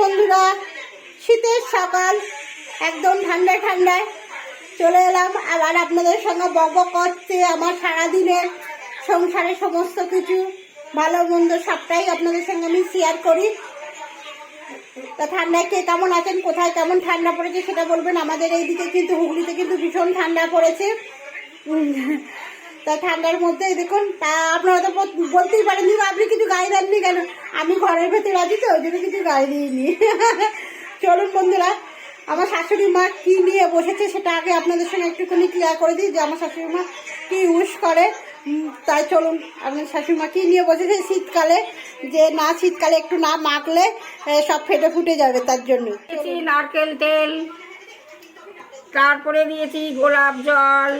বন্ধুরা, শীতের সকাল, একদম ঠান্ডায় ঠান্ডায় চলে এলাম। আবার আপনাদের সঙ্গে বক করতে আমার সারাদিনের সংসারে সমস্ত কিছু। ভালো, মন্দ সবটাই আপনাদের সঙ্গে আমি শেয়ার করি। তা ঠান্ডায় কে কেমন আছেন, কোথায় কেমন ঠান্ডা পড়েছে সেটা বলবেন। আমাদের এইদিকে কিন্তু, হুগলিতে কিন্তু ভীষণ ঠান্ডা পড়েছে। তা ঠান্ডার মধ্যে দেখুন, তা আপনারা তো বলতেই পারেন আপনি কিছু গায়ে দেননি কেন? আমি ঘরের ভেতরে আছি তো, ওই জন্য কিছু গায়ে দিইনি। চলুন বন্ধুরা, আমার শাশুড়ি মা কি নিয়ে বসেছে সেটা আগে আপনাদের সঙ্গে একটুখানি ক্লিয়ার করে দিই যে আমার শাশুড়ি মা কি ইউজ করে। তাই চলুন, আপনার শাশুড়ি মা কি নিয়ে বসেছে শীতকালে, যে না শীতকালে একটু না মাখলে সব ফেটে ফুটে যাবে তার জন্য। নারকেল তেল, তারপরে দিয়েছি গোলাপ জল,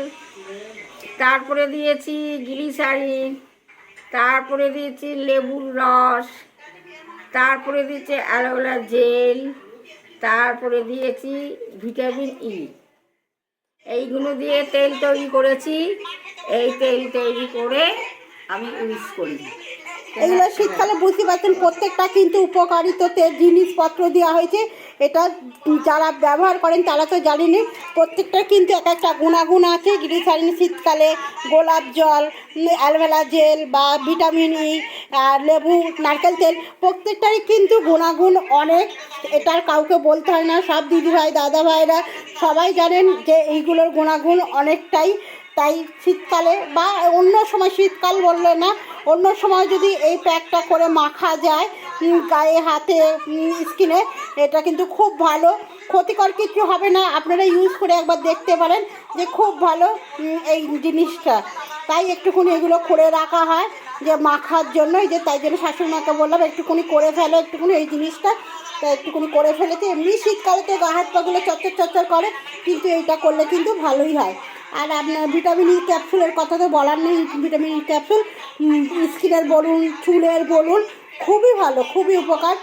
তারপরে দিয়েছি গ্লিসারিন তারপরে দিয়েছি লেবুর রস, তারপরে দিয়েছি অ্যালোভেরা জেল, তারপরে দিয়েছি ভিটামিন ই। এইগুলো দিয়ে তেল তৈরি করেছি। এই তেল তৈরি করে আমি ইউজ করি। এগুলো শীতকালে বুঝতে পারছেন, প্রত্যেকটা কিন্তু উপকারিত জিনিসপত্র দেওয়া হয়েছে। এটা যারা ব্যবহার করেন তারা তো জানেনি প্রত্যেকটার কিন্তু এক একটা গুণাগুণ আছে, গ্লিসারিন শীতকালে, গোলাপ জল অ্যালভেলা জেল বা ভিটামিন ই লেবু, নারকেল তেল, প্রত্যেকটারই কিন্তু গুণাগুণ অনেক এটার কাউকে বলতে হয় না, সব দিদিভাই দাদা ভাইরা সবাই জানেন যে এইগুলোর গুণাগুণ অনেকটাই, তাই শীতকালে বা অন্য সময়, শীতকাল বললে না, অন্য সময় যদি এই প্যাকটা করে মাখা যায় গায়ে, হাতে স্কিনে। এটা কিন্তু খুব ভালো। ক্ষতিকর কিছু হবে না। আপনারা ইউজ করে একবার দেখতে পারেন যে খুব ভালো এই জিনিসটা। তাই একটুখানি এগুলো করে রাখা হয় যে মাখার জন্য। এই যে তাই জন্য শাশুড়ি মাকে বললাম, একটুখানি করে ফেলো একটুখানি এই জিনিসটা। তাই একটুখানি করে ফেলেছে। এমনি শীতকালে তো গা, হাত পাগুলো চচ্চর চচ্চর করে, কিন্তু এইটা করলে কিন্তু ভালোই হয়। আর আপনার ভিটামিন ই ক্যাপসুলের কথা তো বলার নেই। ভিটামিন ই ক্যাপসুল স্কিনের বলুন, চুলের বলুন খুবই ভালো, খুবই উপকার।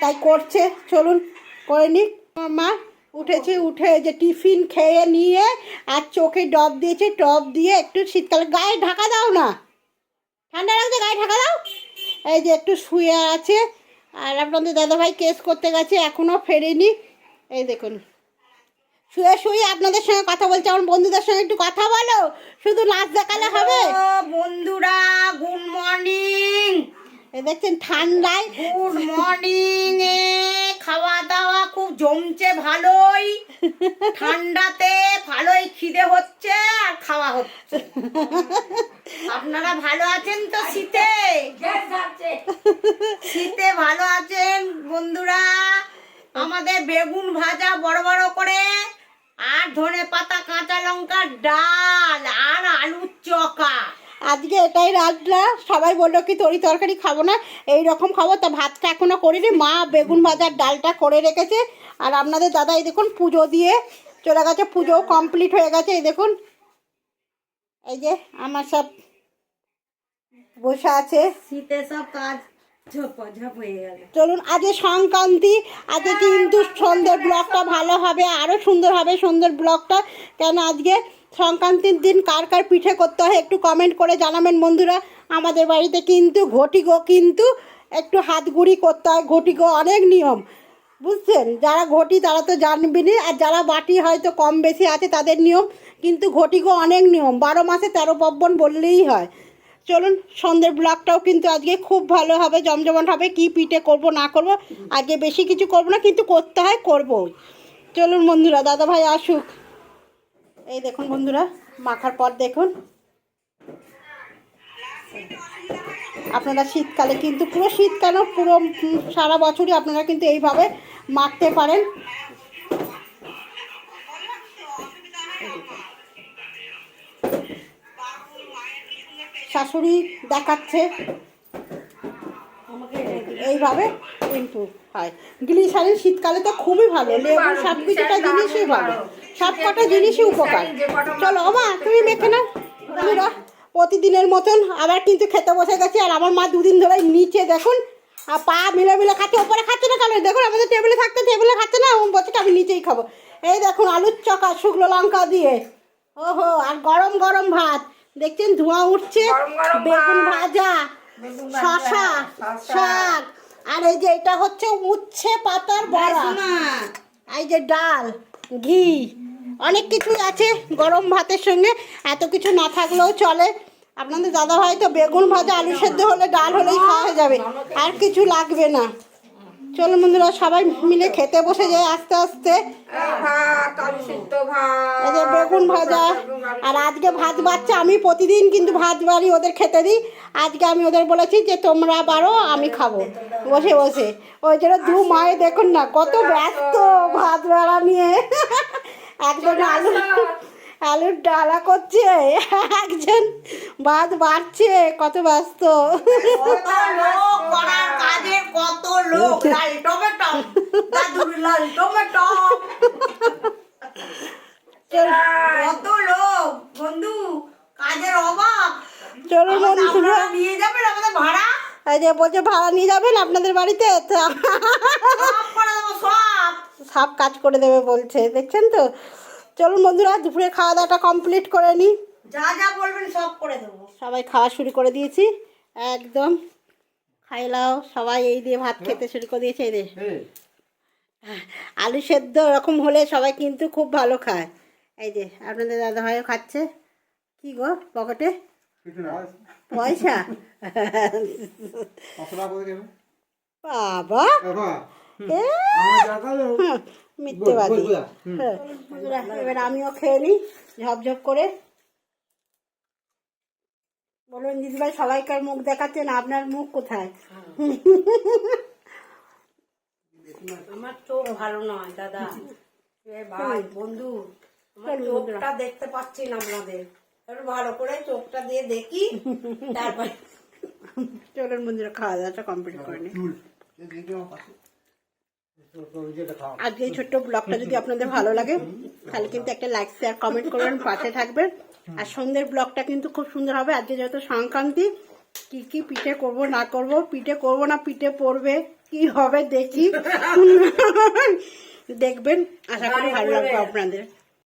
তাই করছে, চলুন করে নিক। মা উঠেছে, উঠে যে টিফিন খেয়ে নিয়ে আর চোখে ডব দিয়েছে, টপ দিয়ে একটু শীতকালে গায়ে ঢাকা দাও না। ঠান্ডা লাগছে, গায়ে ঢাকা দাও। এই যে একটু শুয়ে আছে। আর আপনাদের দাদাভাই কেস করতে গেছে, এখনও ফেরেনি। এই দেখুন। শুয়ে শুয়ে আপনাদের সঙ্গে কথা বলছে, আমার বন্ধুদের সঙ্গে একটু কথা বলো। শুধু নাচ দেখালে হবে? বন্ধুরা গুড মর্নিং দেখছেন ঠান্ডায়? গুড মর্নিং এ খাওয়া দাওয়া খুব জমছে ভালোই। ঠান্ডাতে ভালোই খিদে হচ্ছে আর খাওয়া হচ্ছে। আপনারা ভালো আছেন তো শীতে? শীতে ভালো আছেন বন্ধুরা? আমাদের বেগুন ভাজা বড় বড় করে, আর ধনে পাতা, কাঁচা লঙ্কার ডাল, আর আলুর চকা। আজকে এটাই রাজলা সবাই বলল কি তরি তরকারি খাব না? এই রকম খাব। তা ভাতটা এখনও করিনি। মা বেগুন ভাজার ডালটা করে রেখেছে। আর আপনাদের দাদা, এই দেখুন, পুজো দিয়ে চলে গেছে। পুজো কমপ্লিট হয়ে গেছে, এই দেখুন। এই যে আমার সব বসে আছে। শীতে সব কাজ চলুন আজকে সংক্রান্তি আজকে কিন্তু সন্ধ্যের ব্লগটা ভালো হবে আরও সুন্দর হবে সুন্দর ব্লগটা। কেন আজকে সংক্রান্তির দিন কার কার পিঠে করতে হয় একটু কমেন্ট করে জানাবেন বন্ধুরা। আমাদের বাড়িতে কিন্তু ঘটিগো কিন্তু একটু হাত গুড়ি করতে হয় ঘটিগো অনেক নিয়ম। বুঝছেন? যারা ঘটি তারা তো জানবেনই আর যারা বাটি হয়তো কম বেশি আছে তাদের নিয়ম। কিন্তু ঘটিগো অনেক নিয়ম বারো মাসে তেরো পার্বণ বললেই হয়। চলুন, সন্ধ্যের ব্লগটাও কিন্তু আজকে খুব ভালো হবে, জমজমাট হবে, কি পিঠে করব, না করব, আজকে বেশি কিছু করব না, কিন্তু করতে হয়, করবই। চলুন বন্ধুরা দাদা ভাই আসুক। এই দেখুন বন্ধুরা, মাখার পর দেখুন। আপনারা শীতকালে কিন্তু পুরো শীত কেন পুরো সারা বছরই আপনারা কিন্তু এইভাবে মাখতে পারেন। শাশুড়ি দেখাচ্ছে। এইভাবে কিন্তু হয়। গ্লিসারিন শীতকালে তো খুবই ভালো লেবু সব কিছুটা জিনিসই ভালো। সব কটা জিনিসই উপকার। চলো মা তুমি মেখে না তুমি প্রতিদিনের মতন আবার কিন্তু খেতে বসে গেছি আর আমার মা দুদিন ধরে নিচে দেখুন আর পা মিলে মিলে খাচ্ছে ওপরে খাচ্ছে না কেন? দেখুন আমাদের টেবিলে থাকতে টেবিলে খাচ্ছে না? ও বলছে আমি নিচেই খাব। এই দেখুন আলুর চকা শুকনো লঙ্কা দিয়ে। ওহো আর গরম গরম ভাত। দেখছেন ধোঁয়া উঠছে? বেগুন ভাজা শশা শাক। আর এই যে এটা হচ্ছে উচ্ছে পাতার বড়া। এই যে ডাল ঘি অনেক কিছুই আছে গরম ভাতের সঙ্গে। এত কিছু না থাকলেও চলে। আপনাদের দাদা ভাই তো বেগুন ভাজা আলু সেদ্ধ হলে ডাল হলেই খাওয়া হয়ে যাবে। আর কিছু লাগবে না। চলো বন্ধুরা, সবাই মিলে খেতে বসে যায় আস্তে আস্তে। বেগুন ভাজা, আর আজকে ভাত বাচ্চা, আমি প্রতিদিন কিন্তু ভাত বাড়ি ওদের খেতে দিই। আজকে আমি ওদের বলেছি যে, তোমরা বারো আমি খাব। বসে বসে। ওই জন্য দু মায়ে দেখুন না, কত ব্যস্ত ভাত বেড়া নিয়ে। একজন আলু আলুর ডালা করছে। একজন ভাত বাড়ছে কত ব্যস্ত। কত লোক কত লোক বন্ধু কাজের অভাব চলো বন্ধুরা নিয়ে যাবেন আমাদের ভাড়া? এই যে বলছে ভাড়া নিয়ে যাবেন আপনাদের বাড়িতে? সব কাজ করে দেবে বলছে দেখছেন তো? চলুন বন্ধুরা দুপুরে খাওয়া দাওয়াটা কমপ্লিট করে নিই যা যা বলবেন সব করে দেবো। সবাই খাওয়া শুরু করে দিয়েছি। একদম খাইলাও সবাই এই দিয়ে ভাত খেতে শুরু করে দিয়েছে এই দিয়ে আলু সেদ্ধ এরকম হলে সবাই কিন্তু খুব ভালো খায়। এই যে আপনাদের দাদা ভাইও খাচ্ছে। কি গো পকেটে? পয়সা? বাবা! মিথ্যেবাদী। হ্যাঁ, এবার আমিও খেয়ে নিই ঝপঝপ করে। বলুন দিদিভাই সবাইকার মুখ দেখাচ্ছেন আপনার মুখ কোথায়? আমার চোখ ভালো নয় দাদা। ভাই বন্ধু আমার চোখটা দেখতে পাচ্ছি না আপনাদের ভালো করে চোখটা দিয়ে দেখি তারপর চলুন বন্ধুরা খাওয়া দাওয়াটা কমপ্লিট করে নিই। আজকে এই ছোট্ট ব্লগটা যদি আপনাদের ভালো লাগে তাহলে কিন্তু একটা লাইক শেয়ার কমেন্ট করবেন পাশে থাকবেন। আর সন্ধ্যের ব্লগটা কিন্তু খুব সুন্দর হবে। আজকে যেহেতু সংক্রান্তি কি কি পিঠে করব না করব পিঠে করব না পিঠে পড়বে কি হবে দেখি। দেখবেন। আশা করি ভালো লাগবে আপনাদের।